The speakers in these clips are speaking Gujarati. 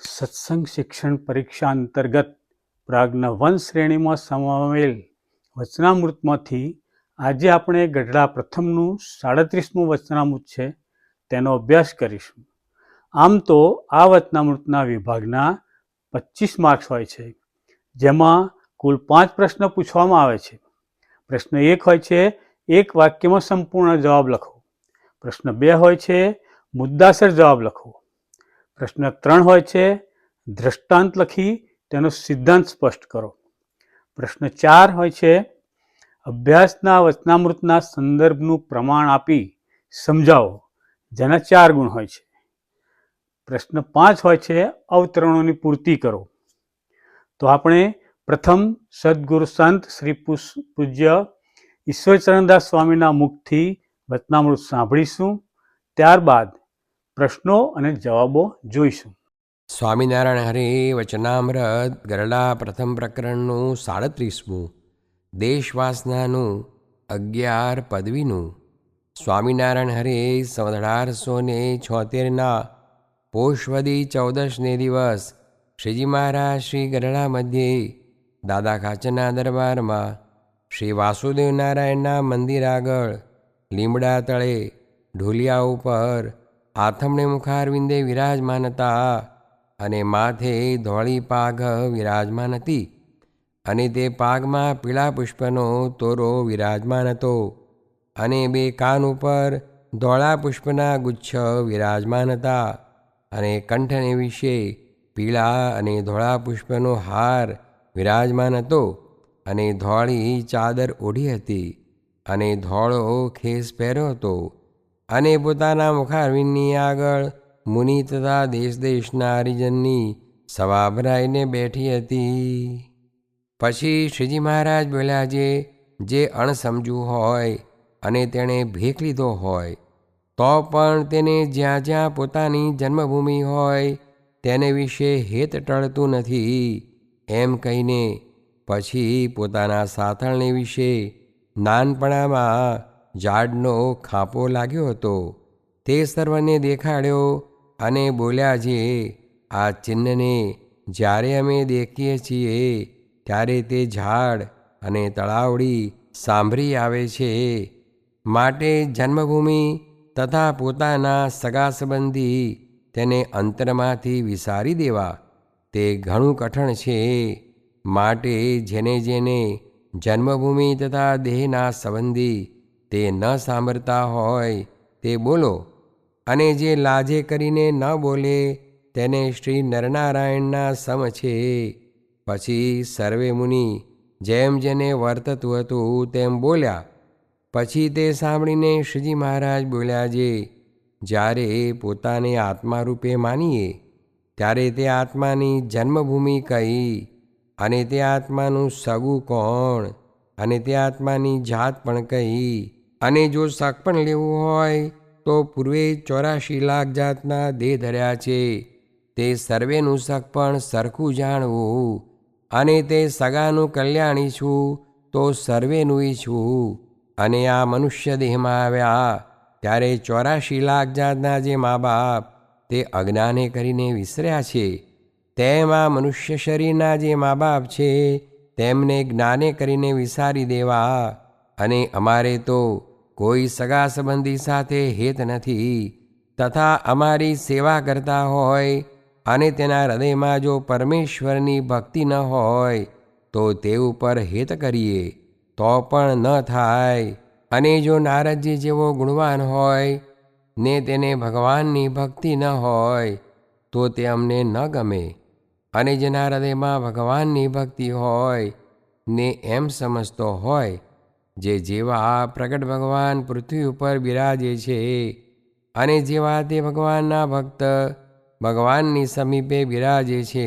સત્સંગ શિક્ષણ પરીક્ષા અંતર્ગત પ્રાગના વન શ્રેણીમાં સમાવેલ વચનામૃતમાંથી આજે આપણે ગઢડા પ્રથમનું સાડત્રીસમું વચનામૃત છે, તેનો અભ્યાસ કરીશું. આમ તો આ વચનામૃતના વિભાગના પચીસ માર્ક્સ હોય છે, જેમાં કુલ પાંચ પ્રશ્ન પૂછવામાં આવે છે. પ્રશ્ન એક હોય છે, એક વાક્યમાં સંપૂર્ણ જવાબ લખો. પ્રશ્ન બે હોય છે, મુદ્દાસર જવાબ લખો. પ્રશ્ન ત્રણ હોય છે, દ્રષ્ટાંત લખી તેનો સિદ્ધાંત સ્પષ્ટ કરો. પ્રશ્ન ચાર હોય છે, અભ્યાસના વચનામૃતના સંદર્ભનું પ્રમાણ આપી સમજાવો, જેના ચાર ગુણ હોય છે. પ્રશ્ન પાંચ હોય છે, અવતરણોની પૂર્તિ કરો. તો આપણે પ્રથમ સદગુરુ સંત શ્રી પૂજ્ય ઈશ્વરચરણદાસ સ્વામીના મુખથી વચનામૃત સાંભળીશું. ત્યારબાદ પ્રશ્નો અને જવાબો જોઈશું. સ્વામિનારાયણ હરે વચનામૃત ગરડા પ્રથમ પ્રકરણનું સાડત્રીસમું, દેશવાસનાનું અગિયાર પદવીનું, સ્વામિનારાયણ હરે સંવત અઢારસો ને છોતેરના, પોષવદી ચૌદશને દિવસ, શ્રીજી મહારાજ શ્રી ગરડા મધ્યે, દાદા ખાચરના દરબારમાં, શ્રી વાસુદેવ નારાયણના મંદિર આગળ, લીમડા તળે, ઢોલિયા ઉપર આથમણે મુખારવિંદે વિરાજમાન હતા અને માથે ધોળી પાઘ વિરાજમાન હતી અને તે પાઘમાં પીળા પુષ્પનો તોરો વિરાજમાન હતો અને બે કાન ઉપર ધોળા પુષ્પના ગુચ્છ વિરાજમાન હતા અને કંઠને વિશે પીળા અને ધોળા પુષ્પનો હાર વિરાજમાન હતો અને ધોળી ચાદર ઓઢી હતી અને ધોળો ખેસ પહેર્યો હતો અને પોતાના મુખારવિંદની આગળ મુનિ તથા દેશ દેશના હરિજનની સભા બેઠી હતી. પછી શ્રીજી મહારાજ બોલ્યા જે જે અણસમજુ હોય અને તેણે ભેખ લીધો હોય, તો પણ તેને જ્યાં જ્યાં પોતાની જન્મભૂમિ હોય તેને વિશે હેત ટળતું નથી. એમ કહીને પછી પોતાના સાથળને વિશે નાનપણામાં ઝાડનો ખાંપો લાગ્યો હતો. તે સર્વને દેખાડ્યો અને બોલ્યા, જે, આ ચિહ્નને જ્યારે અમે દેખીએ છીએ, ત્યારે તે ઝાડ અને તળાવડી સાંભળી આવે છે. માટે જન્મભૂમિ તથા પોતાના સગા સંબંધી તેને અંતરમાંથી વિસારી દેવા. તે ઘણું કઠણ છે. માટે જેને જેને જન્મભૂમિ તથા દેહના સંબંધી તે ન સાંભળતા હોય તે બોલો. અને જે લાજે કરીને ન બોલે, તેને શ્રી નરનારાયણના સમ છે. પછી સર્વે મુનિ જેમ જેને વર્તતું હતું તેમ બોલ્યા. પછી તે સાંભળીને શ્રીજી મહારાજ બોલ્યા જે, જ્યારે પોતાને આત્મા રૂપે માનીએ, ત્યારે તે આત્માની જન્મભૂમિ કહી અને તે આત્માનું સગું કોણ? અને તે આત્માની જાત પણ કહી અને જો શક પણ લેવું હોય, તો પૂર્વે ચોરાશી લાખ જાતના દેહ ધર્યા છે. તે સર્વેનું શક પણ સરખું જાણવું. અને તે સગાનું કલ્યાણી છું, તો સર્વેનું ઈચ્છવું અને આ મનુષ્ય દેહમાં આવ્યા, ત્યારે ચોરાશી લાખ જાતના જે મા બાપ તે અજ્ઞાને કરીને વિસર્યા છે. તેમ આ મનુષ્ય શરીરના જે મા બાપ છે, તેમને જ્ઞાને કરીને વિસારી દેવા. અને અમારે તો કોઈ સગા સંબંધી સાથે હેત નથી. તથા અમારી સેવા કરતા હોય અને તેના હૃદયમાં જો પરમેશ્વરની ભક્તિ ન હોય, તો તે ઉપર હેત કરીએ. તો પણ ન થાય. અને જો નારદજી જેવો ગુણવાન હોય, ને તેને ભગવાનની ભક્તિ ન હોય, તો તે અમને ન ગમે. અને જેના હૃદયમાં ભગવાનની ભક્તિ હોય, ને એમ સમજતો હોય જે જેવા પ્રગટ ભગવાન પૃથ્વી ઉપર બિરાજે છે અને જેવા તે ભગવાનના ભક્ત ભગવાનની સમીપે બિરાજે છે,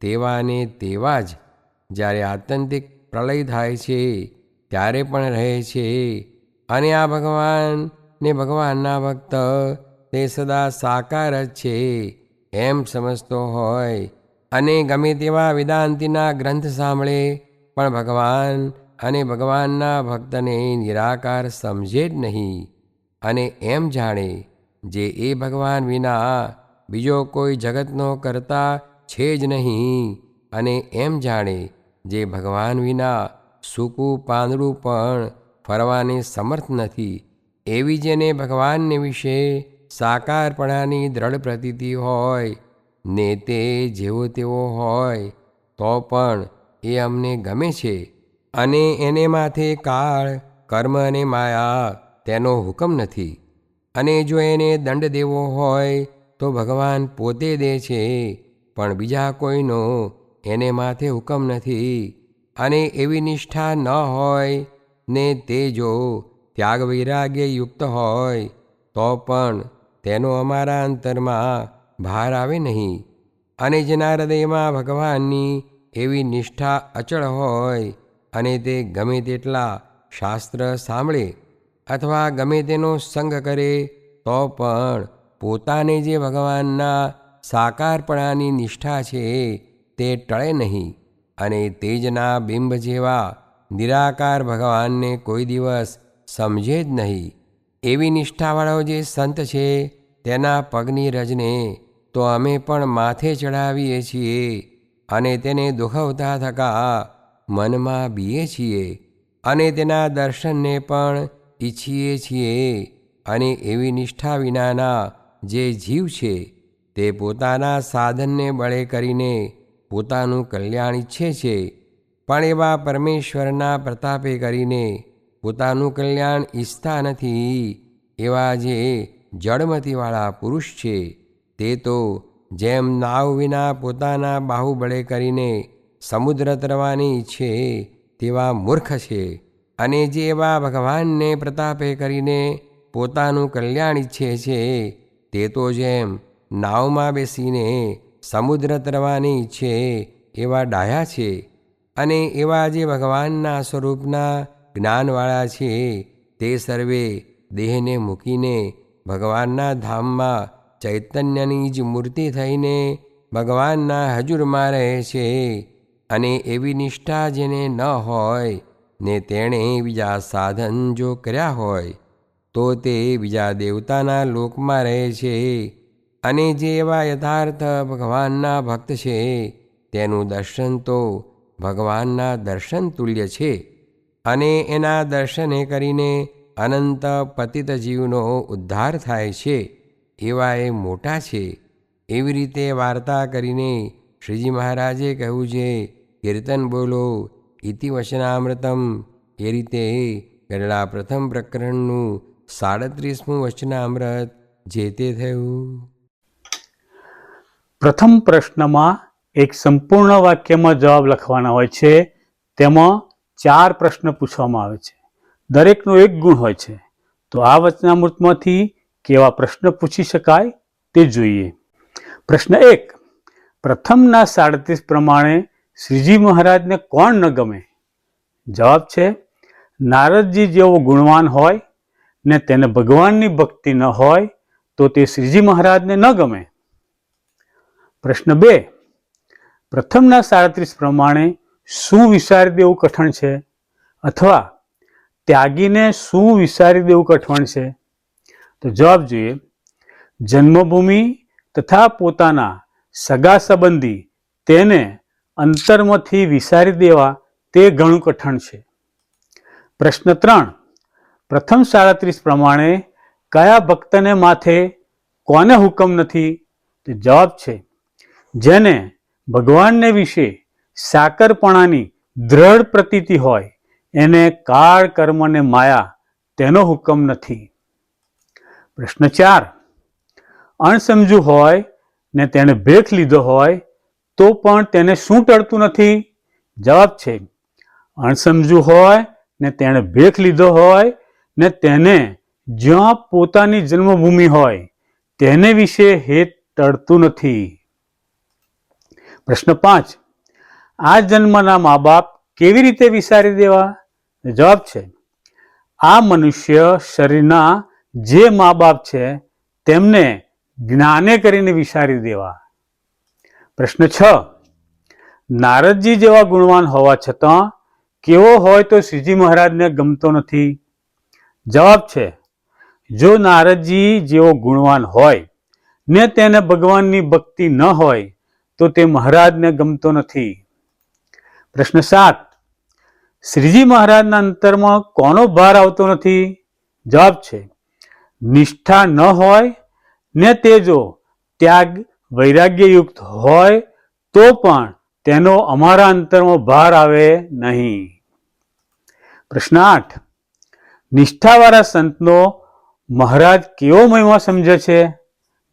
તેવા ને તેવા જ જ્યારે આત્યંતિક પ્રલય થાય છે, ત્યારે પણ રહે છે. અને આ ભગવાન ને ભગવાનના ભક્ત તે સદા સાકાર જ છે એમ સમજતો હોય. અને ગમે તેવા વેદાંતિના ગ્રંથ સાંભળે પણ ભગવાન અને ભગવાનના ભક્તને નિરાકાર સમજે જ નહીં અને એમ જાણે જે એ ભગવાન વિના બીજો કોઈ જગતનો કરતા છે જ નહીં અને એમ જાણે જે ભગવાન વિના સૂકું પાંદડું પણ ફરવાને સમર્થ નથી, એવી જેને ભગવાનને વિશે સાકારપણાની દ્રઢ પ્રતીતિ હોય, ને તે જેવો તેવો હોય, તો પણ એ અમને ગમે છે અને એને માથે કાળ, કર્મ અને માયા તેનો હુકમ નથી. અને જો એને દંડ દેવો હોય, તો ભગવાન પોતે દે છે, પણ બીજા કોઈનો એને માથે હુકમ નથી. અને એવી નિષ્ઠા ન હોય, ને તે જો ત્યાગ વૈરાગ્ય યુક્ત હોય, તો પણ તેનો અમારા અંતરમાં ભાર આવે નહીં. અને જેના હૃદયમાં ભગવાનની એવી નિષ્ઠા અચળ હોય અને તે ગમે તેટલા શાસ્ત્ર સાંભળે અથવા ગમે તેનો સંગ કરે, તો પણ પોતાને જે ભગવાનના સાકારપણાની નિષ્ઠા છે, તે ટળે નહીં. અને તેજના બિંબ જેવા નિરાકાર ભગવાનને કોઈ દિવસ સમજે જ નહીં. એવી નિષ્ઠાવાળો જે સંત છે, તેના પગની રજને તો અમે પણ માથે ચડાવીએ છીએ અને તેને દુખવતા થકા મનમાં બીએ છીએ અને તેના દર્શનને પણ ઈચ્છીએ છીએ અને એવી નિષ્ઠા વિનાના જે જીવ છે તે પોતાના સાધનને બળે કરીને પોતાનું કલ્યાણ ઈચ્છે છે. પણ એવા પરમેશ્વરના પ્રતાપે કરીને પોતાનું કલ્યાણ ઈચ્છતા નથી એવા જે જળમતીવાળા પુરુષ છે તે તો જેમ નાવ વિના પોતાના બાહુબળે કરીને સમુદ્ર તરવાની ઈચ્છે તેવા મૂર્ખ છે. અને જે એવા ભગવાનને પ્રતાપે કરીને પોતાનું કલ્યાણ ઈચ્છે છે, તે તો જેમ નાવમાં બેસીને સમુદ્ર તરવાની ઈચ્છે એવા ડાયા છે. અને એવા જે ભગવાનના સ્વરૂપના જ્ઞાનવાળા છે, તે સર્વે દેહને મૂકીને ભગવાનના ધામમાં ચૈતન્યની જ મૂર્તિ થઈને ભગવાનના હજુરમાં રહે છે. અને એવી નિષ્ઠા જેને ન હોય, ને તેણે બીજા સાધન જો કર્યા હોય, તો તે બીજા દેવતાના લોકમાં રહે છે. અને જે એવા યથાર્થ ભગવાનના ભક્ત છે, તેનું દર્શન તો ભગવાનના દર્શન તુલ્ય છે. અને એના દર્શને કરીને અનંત પતિત જીવનો ઉદ્ધાર થાય છે. એવા એ મોટા છે. એવી રીતે વાર્તા કરીને શ્રીજી મહારાજે કહ્યું છે, કીર્તન બોલો ઇતિ વચનામૃતમ. એ રીતે ગરડા પ્રથમ પ્રકરણનું સાડત્રીસમું વચનામૃત જે તે થયું. પ્રથમ પ્રશ્નમાં એક સંપૂર્ણ વાક્યમાં જવાબ લખવાના હોય છે. તેમાં ચાર પ્રશ્ન પૂછવામાં આવે છે. દરેકનો એક ગુણ હોય છે. તો આ વચનામૃતમાંથી કેવા પ્રશ્ન પૂછી શકાય તે જોઈએ. પ્રશ્ન એક પ્રથમના સાડત્રીસ પ્રમાણે શ્રીજી મહારાજને કોણ ન ગમે? જવાબ છે, નારદજી જેવો ગુણવાન હોય ને તેને ભગવાનની ભક્તિ ન હોય, તો તે શ્રીજી મહારાજને ન ગમે. પ્રશ્ન બે, પ્રથમના સાડત્રીસ પ્રમાણે શું વિચારી દેવું કઠણ છે? અથવા ત્યાગીને શું વિચારી દેવું કઠણ છે? તો જવાબ જોઈએ, જન્મભૂમિ તથા પોતાના સગા સંબંધી તેને અંતરમાંથી વિસારી દેવા તે ઘણું કઠણ છે. પ્રશ્ન ત્રણ. પ્રથમ સાડત્રીસ પ્રમાણે કયા ભક્તને માથે કોને હુકમ નથી? તો જવાબ છે, જેને ભગવાનને વિશે સાકરપણાની દ્રઢ પ્રતીતિ હોય, એને કાળ કર્મ અને માયા તેનો હુકમ નથી. પ્રશ્ન ચાર. અણસમજુ હોય ને તેણે ભેખ લીધો હોય તો પણ તેને શું ટળતું નથી? જવાબ છે, અણસમજુ હોય ને તેણે ભેખ લીધો હોય ને તેને જ્યાં પોતાની જન્મભૂમિ હોય તેને વિશે હેત ટળતું નથી. પ્રશ્ન પાંચ, આ જન્મના મા બાપ કેવી રીતે વિસારી દેવા? જવાબ છે, આ મનુષ્ય શરીરના જે મા બાપ છે તેમને જ્ઞાને કરીને વિસારી દેવા. પ્રશ્ન છ. નારદજી જેવા ગુણવાન હોવા છતાં કેવો હોય તો શ્રીજી મહારાજને ગમતો નથી? જવાબ છે, જો નારદજી જેવો ગુણવાન હોય, ને તેને ભગવાનની ભક્તિ ન હોય, તો તે મહારાજને ગમતો નથી. પ્રશ્ન સાત. શ્રીજી મહારાજના અંતરમાં કોનો ભાર આવતો નથી? જવાબ છે, નિષ્ઠા ન હોય ને તે જો ત્યાગ વૈરાગ્યયુક્ત હોય, તો પણ તેનો અમારા અંતરમાં ભાર આવે નહીં. પ્રશ્ન આઠ. નિષ્ઠાવાળા સંતનો મહારાજ કેવો મહિમા સમજે છે?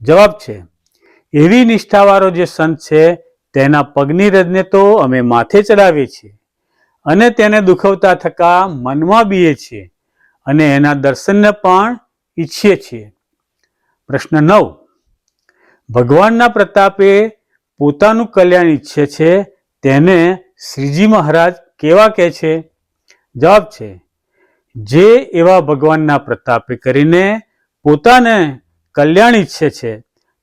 જવાબ છે, એવી નિષ્ઠાવાળો જે સંત છે, તેના પગની રજને તો અમે માથે ચડાવીએ છીએ અને તેને દુખવતા થકા મનમાં બીએ છીએ અને એના દર્શનને પણ ઈચ્છીએ છીએ. પ્રશ્ન નવ. ભગવાનના પ્રતાપે પોતાનું કલ્યાણ ઈચ્છે છે, તેને શ્રીજી મહારાજ કેવા કહે છે? જવાબ છે, જે એવા ભગવાનના પ્રતાપે કરીને પોતાને કલ્યાણ ઈચ્છે છે,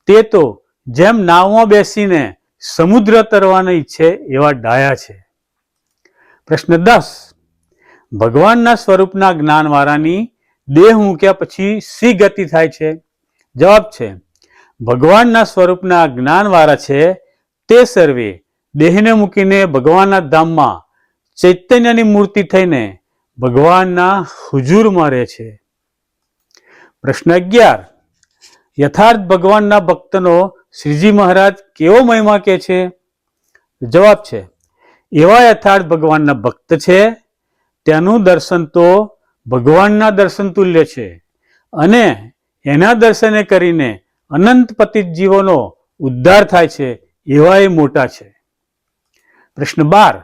તે તો જેમ નાવમાં બેસીને સમુદ્ર તરવાને ઈચ્છે એવા ડાયા છે. પ્રશ્ન દસ. ભગવાનના સ્વરૂપના જ્ઞાનવાળાની દેહ મૂક્યા પછી સી ગતિ થાય છે? જવાબ છે, ભગવાનના સ્વરૂપના જ્ઞાનવાળા છે તે સર્વે. દેહને મૂકીને ભગવાનના ધામમાં ચૈતન્યની મૂર્તિ થઈને ભગવાનના હુજુરમાં રહે છે. પ્રશ્ન અગિયાર, યથાર્થ ભગવાનના ભક્તનો શ્રીજી મહારાજ કેવો મહિમા કે છે? જવાબ છે, એવા યથાર્થ ભગવાનના ભક્ત છે તેનું દર્શન તો ભગવાનના દર્શન તુલ્ય છે અને એના દર્શને કરીને અનંત પતિત જીવોનો ઉદ્ધાર થાય છે એવા એ મોટા છે. પ્રશ્ન બાર,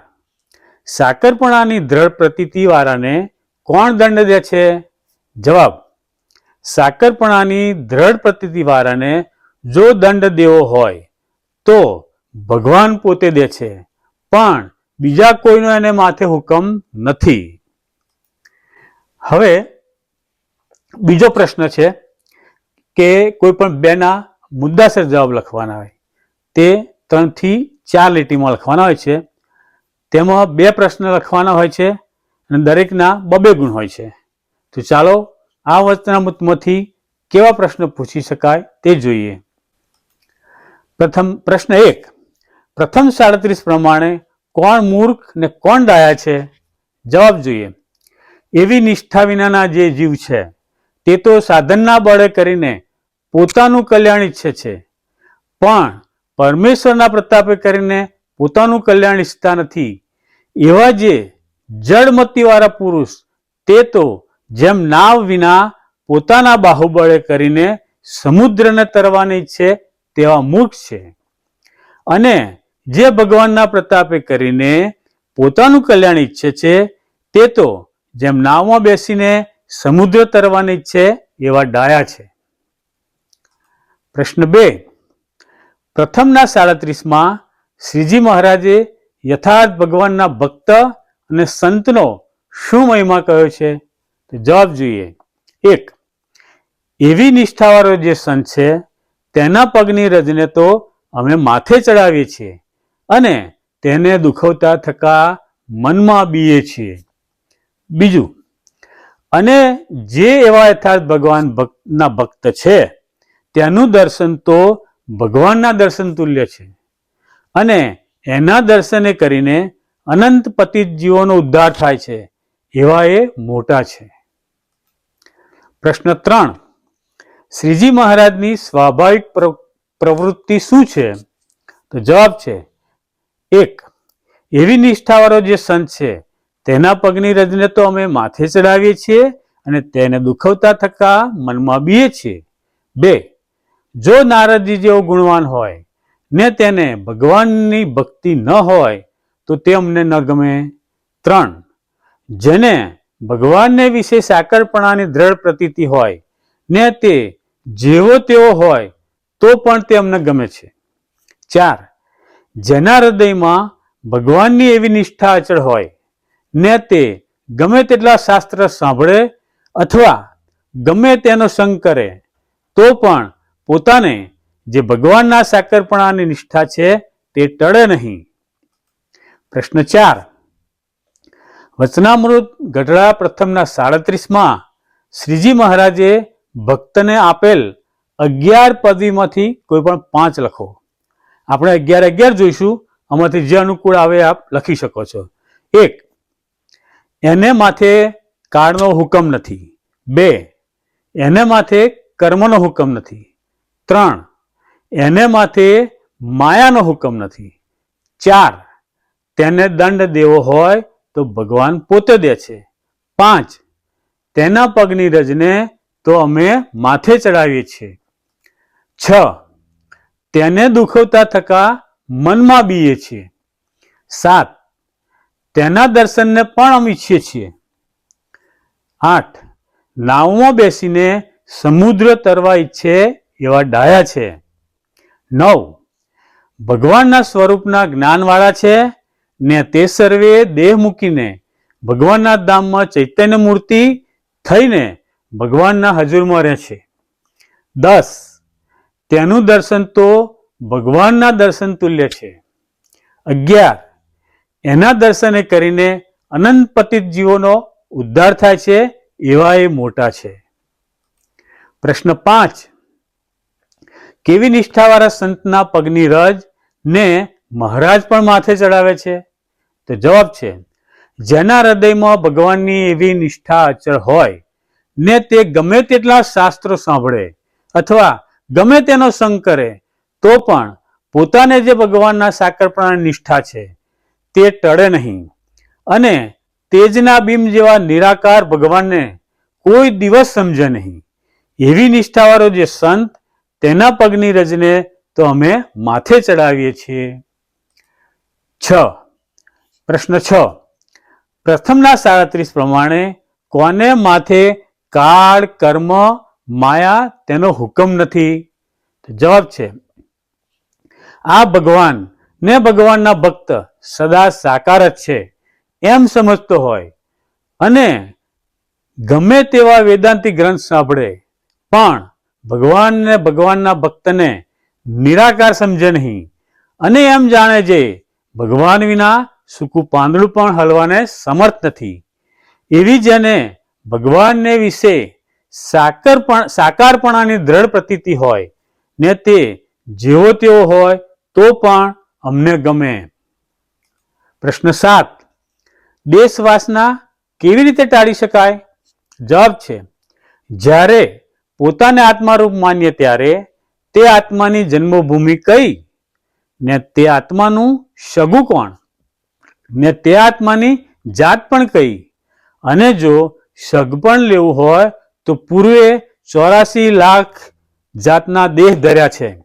સાકરપણાની દ્રઢ પ્રતીતિવાળાને કોણ દંડ દે છે? જવાબ, સાકરપણાની દ્રઢ પ્રતીતિવાળાને જો દંડ દેવો હોય તો ભગવાન પોતે દે છે, પણ બીજા કોઈનો એને માથે હુકમ નથી. હવે બીજો પ્રશ્ન છે કે કોઈ પણ બેના મુદ્દાસર જવાબ લખવાના હોય. તે ત્રણથી ચાર લીટીમાં લખવાના હોય છે. તેમાં બે પ્રશ્ન લખવાના હોય છે અને દરેકના બબે ગુણ હોય છે. તો ચાલો આ વચનામૃતમાંથી કેવા પ્રશ્ન પૂછી શકાય તે જોઈએ. પ્રથમ પ્રશ્ન એક. પ્રથમ સાડત્રીસ પ્રમાણે કોણ મૂર્ખ ને કોણ ડાયા છે? જવાબ જોઈએ. એવી નિષ્ઠા વિનાના જે જીવ છે, તે તો સાધનના બળે કરીને પોતાનું કલ્યાણ ઈચ્છે છે. પણ પરમેશ્વરના પ્રતાપે કરીને પોતાનું કલ્યાણ ઈચ્છતા નથી. એવા જે જળમતીવાળા પુરુષ, તે તો જેમ નાવ વિના પોતાના બાહુબળે કરીને સમુદ્રને તરવાની ઈચ્છે તેવા મૂર્ખ છે. અને જે ભગવાનના પ્રતાપે કરીને પોતાનું કલ્યાણ ઈચ્છે છે, તે તો જેમ નાવમાં બેસીને સમુદ્ર તરવાની ઈચ્છે એવા ડાયા છે. પ્રશ્ન બે. પ્રથમના સાડત્રીસમાં શ્રીજી મહારાજે યથાર્થ ભગવાનના ભક્ત અને સંતનો શું મહિમા કહ્યો છે? તો જવાબ જોઈએ. એક, એવી નિષ્ઠાવાળો જે સંત છે, તેના પગની રજને તો અમે માથે ચડાવીએ છીએ અને તેને દુખવતા થકા મનમાં બીએ છીએ. બીજું, અને જે એવા યથાર્થ ભગવાન ભક્તના ભક્ત છે તેનું દર્શન તો ભગવાનના દર્શન તુલ્ય છે. અને એના દર્શને કરીને અનંત પતિત જીવોનો ઉદ્ધાર થાય છે, એવા એ મોટા છે. પ્રશ્ન ત્રણ. શ્રીજી મહારાજની સ્વાભાવિક પ્ર- પ્રવૃત્તિ શું છે? તો જવાબ છે, એક, એવી નિષ્ઠાવાળો જે સંત છે, તેના પગની રજને તો અમે માથે ચડાવીએ છીએ અને તેને દુખવતા થકા મનમાં બીએ છીએ. બે જો નારદજી જેવો ગુણવાન હોય, ને તેને ભગવાનની ભક્તિ ન હોય, તો તે અમને ન ગમે ત્રણ. જેને ભગવાનને વિશે સાકરપણાની દ્રઢ પ્રતીતિ હોય, ને તે જેવો તેવો હોય, તો પણ તે અમને ગમે છે. ચાર. જેના હૃદયમાં ભગવાનની એવી નિષ્ઠા અચળ હોય, ને તે ગમે તેટલા શાસ્ત્ર સાંભળે અથવા ગમે તેનો સંગ કરે, તો પણ પોતાને જે ભગવાનના સાકરપણાની નિષ્ઠા છે તે ટળે નહીં. પ્રશ્ન ચાર. વચનામૃત ગઢડા પ્રથમના સાડત્રીસમાં શ્રીજી મહારાજે ભક્તને આપેલ અગિયાર પદવીમાંથી કોઈ પણ પાંચ લખો. આપણે અગિયાર અગિયાર જોઈશું, આમાંથી જે અનુકૂળ આવે આપ લખી શકો છો. એક, એને માથે કાળનો હુકમ નથી. બે, એને માથે કર્મનો હુકમ નથી. ત્રણ, એને માથે માયાનો હુકમ નથી. ચાર, તેને દંડ દેવો હોય તો ભગવાન પોતે દે છે. પાંચ, તેના પગની રજને તો અમે માથે ચડાવીએ છીએ. છ, તેને દુખવતા થકા મનમાં બીએ છીએ. સાત, તેના દર્શનને પણ અમે ઈચ્છીએ છીએ. આઠ નાવમાં બેસીને સમુદ્ર તરવા ઈચ્છે એવા ડાયા છે. નવ. ભગવાનના સ્વરૂપના જ્ઞાનવાળા છે ને તે સર્વે દેહ મૂકીને ભગવાનના ધામમાં ચૈતન્ય મૂર્તિ થઈને ભગવાનના હજુરમાં રહે છે. દસ. તેનું દર્શન તો ભગવાનના દર્શન તુલ્ય છે. અગિયાર. એના દર્શને કરીને અનંત પતિત જીવોનો ઉદ્ધાર થાય છે એવા એ મોટા છે. પ્રશ્ન પાંચ. કેવી નિષ્ઠાવાળા સંતના પગની રજ ને મહારાજ પણ માથે ચડાવે છે? તો જવાબ છે, જેના હૃદયમાં ભગવાનની એવી નિષ્ઠા અચળ હોય ને તે ગમે તેટલા શાસ્ત્રો સાંભળે અથવા ગમે તેનો સંગ કરે, તો પણ પોતાને જે ભગવાનના સાકરપણાની નિષ્ઠા છે, તે ટળે નહીં. અને તેજના બીમ જેવા નિરાકાર ભગવાનને કોઈ દિવસ સમજે નહીં. એવી નિષ્ઠાવાળો જે સંત તેના પગની રજને તો અમે માથે ચડાવીએ છીએ. છ. પ્રશ્ન છ. પ્રથમના સાડત્રીસ પ્રમાણે કોને માથે કાળ, કર્મ, માયા તેનો હુકમ નથી? જવાબ છે, આ ભગવાન ને ભગવાનના ભક્ત સદા સાકાર જ છે, એમ સમજતો હોય. અને ગમે તેવા વેદાંતી ગ્રંથ સાંભળે, પણ ભગવાન ને ભગવાનના ભક્તને નિરાકાર સમજે નહીં. અને એમ જાણે છે, ભગવાન વિના સૂકું પાંદડું પણ હલવાને સમર્થ નથી. એવી જેને ભગવાનને વિશે સાકર સાકારપણાની દ્રઢ પ્રતીતિ હોય, ને તે જેવો તેવો હોય, તો પણ અમને ગમે. પ્રશ્ન સાત, દેશવાસના કેવી રીતે ટાળી શકાય? જવાબ છે, જ્યારે પોતાને આત્મારૂપ માનીએ ત્યારે તે આત્માની જન્મભૂમિ કઈ? ને તે આત્માનું સગું કોણ ને તે આત્માની જાત પણ કઈ? અને જો સગ પણ લેવું હોય, તો પૂર્વે ચોરાસી લાખ જાતના દેહ ધર્યા છે.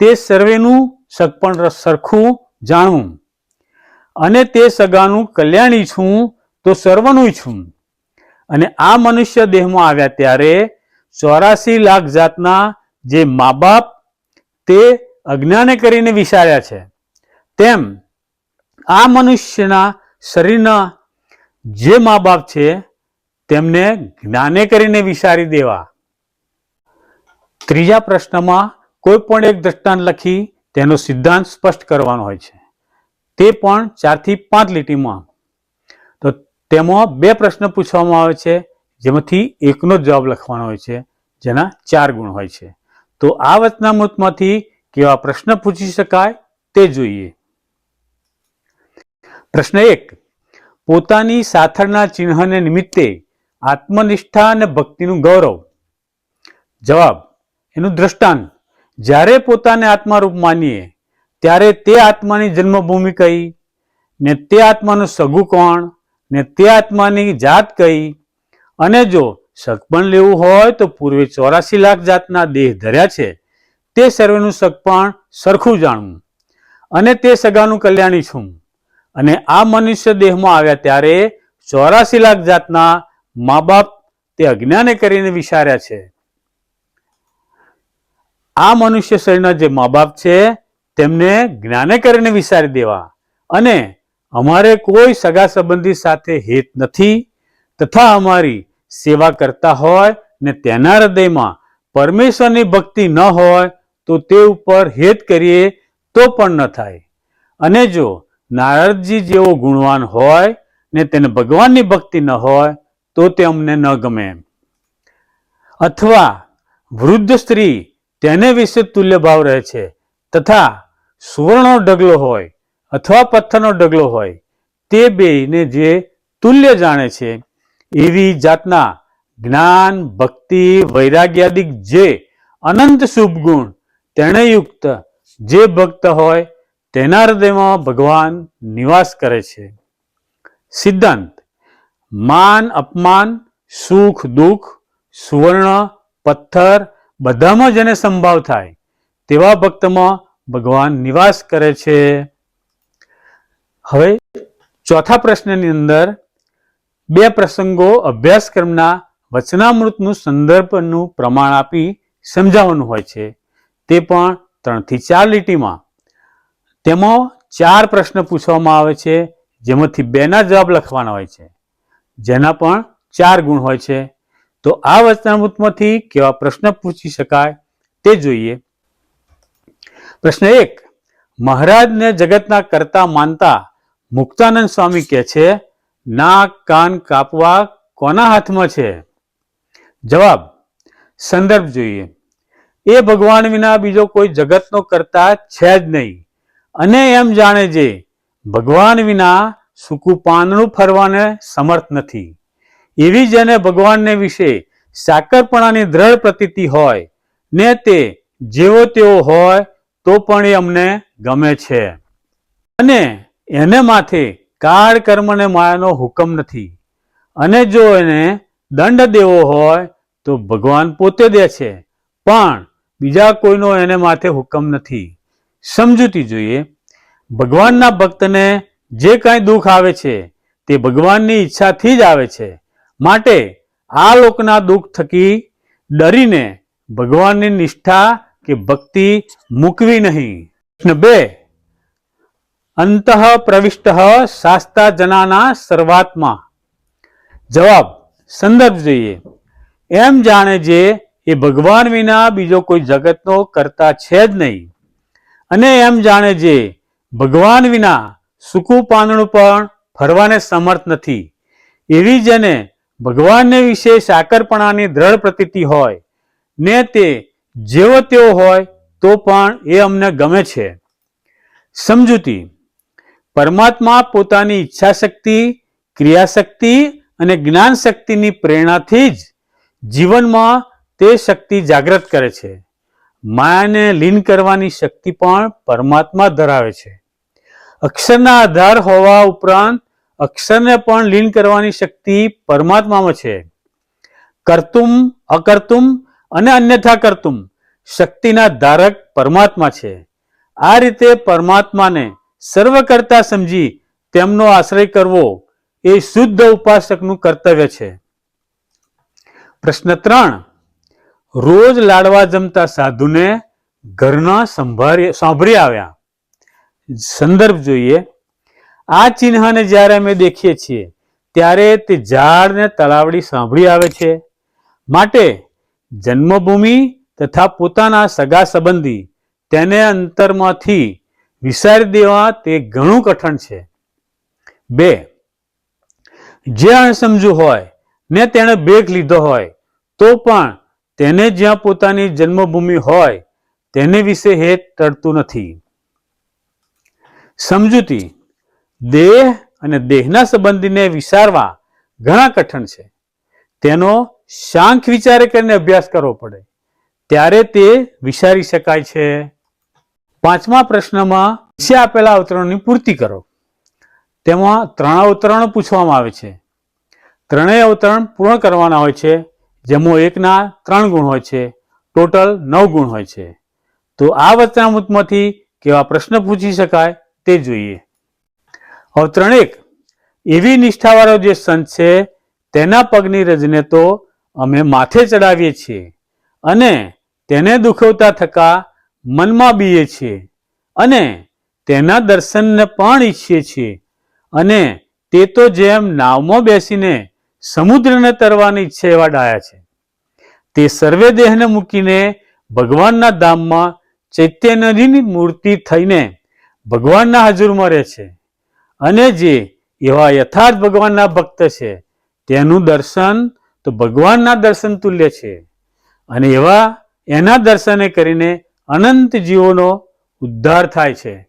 તે સર્વેનું સગપણ સરખું જાણવું. અને તે સગાનું કલ્યાણ ઈચ્છું તો સર્વનું ઈચ્છું અને આ મનુષ્ય દેહમાં આવ્યા ત્યારે ચોરાસી લાખ જાતના જે મા બાપ તે અજ્ઞાને કરીને વિચાર્યા છે. તેમ આ મનુષ્યના શરીરના જે મા બાપ છે તેમને જ્ઞાને કરીને વિચારી દેવા. ત્રીજા પ્રશ્નમાં કોઈ પણ એક દ્રષ્ટાંત લખી તેનો સિદ્ધાંત સ્પષ્ટ કરવાનો હોય છે. તે પણ ચારથી પાંચ લીટીમાં. તો તેમાં બે પ્રશ્ન પૂછવામાં આવે છે. જેમાંથી એકનો જ જવાબ લખવાનો હોય છે, જેના ચાર ગુણ હોય છે. તો આ વચનામૃતમાંથી કેવા પ્રશ્ન પૂછી શકાય તે જોઈએ. પ્રશ્ન એક, પોતાની સાથળના ચિહ્નને નિમિત્તે આત્મનિષ્ઠા અને ભક્તિનું ગૌરવ. જવાબ, એનું દ્રષ્ટાંત, જ્યારે પોતાને આત્મારૂપ માનીએ, ત્યારે તે આત્માની જન્મભૂમિ કઈ, ને તે આત્માનું સગું કોણ, ને તે આત્માની જાત કઈ અને જો સગપણ લેવું હોય તો પૂર્વે ચોરાસી લાખ જાતના દેહ ધર્યા છે. તે સર્વેનું સગપણ સરખું જાણવું. અને તે સગાનું કલ્યાણી છું. અને આ મનુષ્ય દેહમાં આવ્યા ત્યારે ચોરાસી લાખ જાતના મા બાપ તે અજ્ઞાને કરીને વિચાર્યા છે. આ મનુષ્ય શરીરના જે મા બાપ છે તેમને જ્ઞાને કરીને વિચારી દેવા. અને અમારે કોઈ સગા સંબંધી સાથે હેત નથી. તથા અમારી સેવા કરતા હોય ને તેના હૃદયમાં પરમેશ્વરની ભક્તિ ન હોય, તો તે ઉપર હેત કરીએ તો પણ ન થાય. અને જો નારદજી જેવો ગુણવાન હોય ને તેને ભગવાનની ભક્તિ ન હોય, તો તે અમને ન ગમે. અથવા વૃદ્ધ સ્ત્રી તેને વિશે તુલ્ય ભાવ રહે છે, તથા સુવર્ણનો ડગલો હોય અથવા પથ્થરનો ડગલો હોય, તે બેયને જે તુલ્ય જાણે છે એવી જાતના જ્ઞાન, ભક્તિ, વૈરાગ્યાદિક જે અનંત શુભ ગુણ તેને યુક્ત જે ભક્ત હોય તેના હૃદયમાં ભગવાન નિવાસ કરે છે. સિદ્ધાંત, માન, અપમાન, સુખ, દુઃખ, સુવર્ણ, પથ્થર બધામાં જેને સંભાવ થાય તેવા ભક્તમાં ભગવાન નિવાસ કરે છે. હવે ચોથા પ્રશ્નની અંદર બે પ્રસંગો અભ્યાસક્રમના વચનામૃતનું સંદર્ભનું પ્રમાણ આપી સમજાવવાનું હોય છે. તે પણ ત્રણથી ચાર લીટીમાં. તેમાં ચાર પ્રશ્ન પૂછવામાં આવે છે, જેમાંથી બેના જવાબ લખવાના હોય છે. જેના પણ ચાર ગુણ હોય છે. તો આ વચનામૃતમાંથી કેવા પ્રશ્ન પૂછી શકાય તે જોઈએ. પ્રશ્ન એક, મહારાજને જગતના કરતા માનતા મુક્તાનંદ સ્વામી કહે છે નાક, કાન કાપવા કોના હાથમાં છે? જવાબ, સંદર્ભ જોઈએ. એ ભગવાન વિના બીજો કોઈ જગતનો કરતા છે જ નહીં. અને એમ જાણે છે ભગવાન વિના સૂકું પાંદડું ફરવાને સમર્થ નથી. એવી જેને ભગવાનને વિશે સાકરપણાની દ્રઢ પ્રતીતિ હોય, ને તે જેવો તેવો હોય, તો પણ એ અમને ગમે છે. અને એને માથે કાળ કર્મ ને માયાનો હુકમ નથી. અને જો એને દંડ દેવો હોય, તો ભગવાન પોતે દે છે. પણ બીજા કોઈનો એને માથે હુકમ નથી. સમજૂતી જોઈએ, ભગવાનના ભક્તને જે કાંઈ દુઃખ આવે છે, તે ભગવાનની ઈચ્છાથી જ આવે છે. માટે આ લોકના દુઃખ થકી ડરીને ભગવાનની નિષ્ઠા કે ભક્તિ મૂકવી નહીં. બે અંતઃ પ્રવિષ્ટ શાસ્તા જનાના સર્વાત્મા. જવાબ, સંદર્ભ જોઈએ. એમ જાણે જે, એ ભગવાન વિના બીજો કોઈ જગતનો કરતા છે જ નહીં. અને એમ જાણે જે, ભગવાન વિના સૂકું પાંદડું પણ ફરવાને સમર્થ નથી. એવી જેને ભગવાનને વિશે સાકરપણાની દ્રઢ પ્રતીતિ હોય, ને તે જેવો તેવો હોય, તો પણ એ અમને ગમે છે. સમજૂતી પરમાત્મા પોતાની ઈચ્છા શક્તિ ક્રિયાશક્તિ અને જ્ઞાન શક્તિની પ્રેરણાથી જ જીવનમાં તે શક્તિ જાગૃત કરે છે. માયાને લીન કરવાની શક્તિ પણ પરમાત્મા ધરાવે છે. અક્ષરના આધાર હોવા ઉપરાંત અક્ષરને પણ લીન કરવાની શક્તિ પરમાત્મામાં છે. કર્તુમ, અકર્તુમ અને અન્યથા કર્તુમ શક્તિના ધારક પરમાત્મા છે. આ રીતે પરમાત્માને સર્વ કરતા સમજી તેમનો આશ્રય કરવો એ શુદ્ધ ઉપાસકનું કર્તવ્ય છે. પ્રશ્ન ત્રણ, રોજ લાડવા જમતા સાધુને ઘરના સંભાળી સાંભળી આવ્યા. સંદર્ભ જોઈએ. આ ચિહ્નને જ્યારે અમે દેખીએ છીએ, ત્યારે તે ઝાડને તળાવડી સાંભળી આવે છે. માટે જન્મભૂમિ તથા પોતાના સગા સંબંધી તેને અંતરમાંથી વિસારી દેવા તે ઘણું કઠણ છે. બે, જે અણસમજુ હોય ને તેણે બેગ લીધો હોય, તો પણ તેને જ્યાં પોતાની જન્મભૂમિ હોય, તેને વિશે હેત ટળતું નથી. સમજૂતી, દેહ અને દેહના સંબંધીને વિચારવા ઘણા કઠણ છે. તેનો શાંખ વિચારે કરીને અભ્યાસ કરવો પડે. ત્યારે તે વિચારી શકાય છે. પાંચમા પ્રશ્નમાં નીચે આપેલા અવતરણની પૂર્તિ કરો. તેમાં ત્રણ અવતરણ પૂછવામાં આવે છે. ત્રણેય અવતરણ પૂર્ણ કરવાના હોય છે, જેમાં એકના ત્રણ ગુણ હોય છે, ટોટલ નવ ગુણ હોય છે. તો આ વચનામૃતમાંથી કેવા પ્રશ્ન પૂછી શકાય તે જોઈએ. અવતરણ એક, એવી નિષ્ઠાવાળો જે સંત છે, તેના પગની રજને તો અમે માથે ચડાવીએ છીએ અને તેને દુખવતા થકા મનમાં બીએ છીએ અને તેના દર્શનને પણ ઈચ્છીએ છીએ. અને તે તો જેમ નાવમાં બેસીને સમુદ્રને તરવાની ઈચ્છા એવા ડાયા છે. તે સર્વે દેહને મૂકીને ભગવાનના ધામમાં ચૈત્યનદીની મૂર્તિ થઈને ભગવાનના હાજુરમાં રહે છે. અને જે એવા યથાર્થ ભગવાનના ભક્ત છે, તેનું દર્શન તો ભગવાનના દર્શન તુલ્ય છે. અને એવા એના દર્શને કરીને અનંત જીવોનો ઉદ્ધાર થાય છે.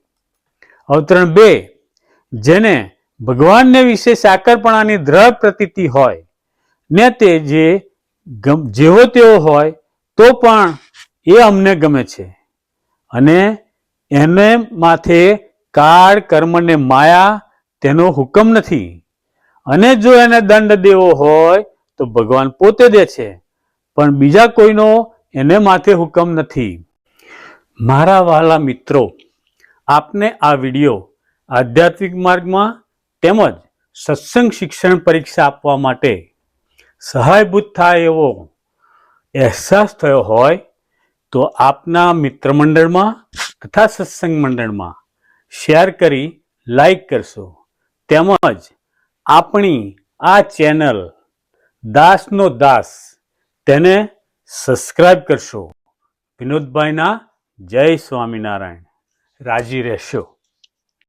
અવતરણ બે, જેને ભગવાનને વિશે સાકરપણાની દ્રઢ પ્રતીતિ હોય, ને તે જે જેવો તેવો હોય, તો પણ એ અમને ગમે છે. અને એને માથે કાળ કર્મને માયા તેનો હુકમ નથી. અને જો એને દંડ દેવો હોય, તો ભગવાન પોતે દે છે. પણ બીજા કોઈનો એને માથે હુકમ નથી. મારા વહાલા મિત્રો, આપને આ વિડિયો આધ્યાત્મિક માર્ગમાં તેમજ સત્સંગ શિક્ષણ પરીક્ષા આપવા માટે સહાયભૂત થાય એવો અહેસાસ થયો હોય, તો આપના મિત્ર મંડળમાં તથા સત્સંગ મંડળમાં શેર કરી લાઈક કરશો. તેમજ આપણી આ ચેનલ દાસનો દાસ તેને સબસ્ક્રાઈબ કરશો. વિનોદભાઈના જય સ્વામિનારાયણ. રાજી રહેશો.